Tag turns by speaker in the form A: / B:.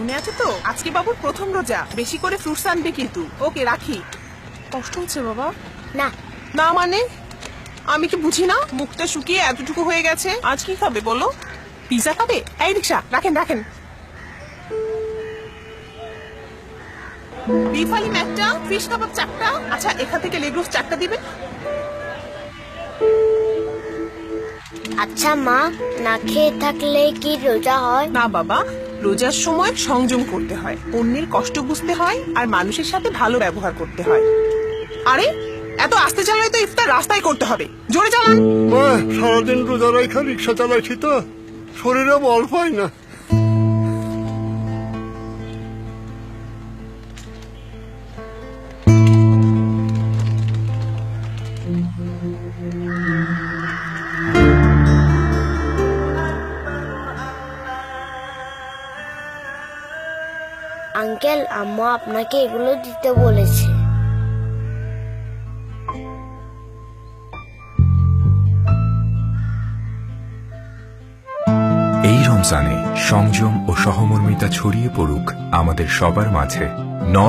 A: মনে আছে তো? আজকে বাবুর প্রথম রোজা। বেশি করে ফ্রুটস আনবে কিন্তু। ওকে রাখি। কষ্ট হচ্ছে বাবা।
B: না।
A: না মানে? আমি কি বুঝি না? মুখটা শুকিয়ে এতটুকু হয়ে গেছে। আজ কি খাবে বলো? পিজা খাবে? এই রিক্সা রাখেন রাখেন। বিফ আলিম একটা ফিশ কাবাব চারটা। আচ্ছা এখান থেকে লেগ রোস্ট চারটা দিবেন
B: আচ্ছা মা না খেয়ে থাকলে কি রোজা হয়?
A: না বাবা। রোজার সময় সংযম করতে হয়, অন্যের কষ্ট বুঝতে হয় আর মানুষের সাথে ভালো ব্যবহার করতে হয়। আরে, এত আস্তে চালালে তো ইফতার রাস্তায় করতে হবে। জোরে চালান।
C: সারাদিন রোজা রেখা রিক্সা চালাইছি তো। শরীরে বল পাই না।
B: আঙ্কেল, আম্মা আপনাকে এগুলো দিতে বলেছে।
D: সংযম ও সহমর্মিতা ছড়িয়ে পড়ুক আমাদের সবার মাঝে। নর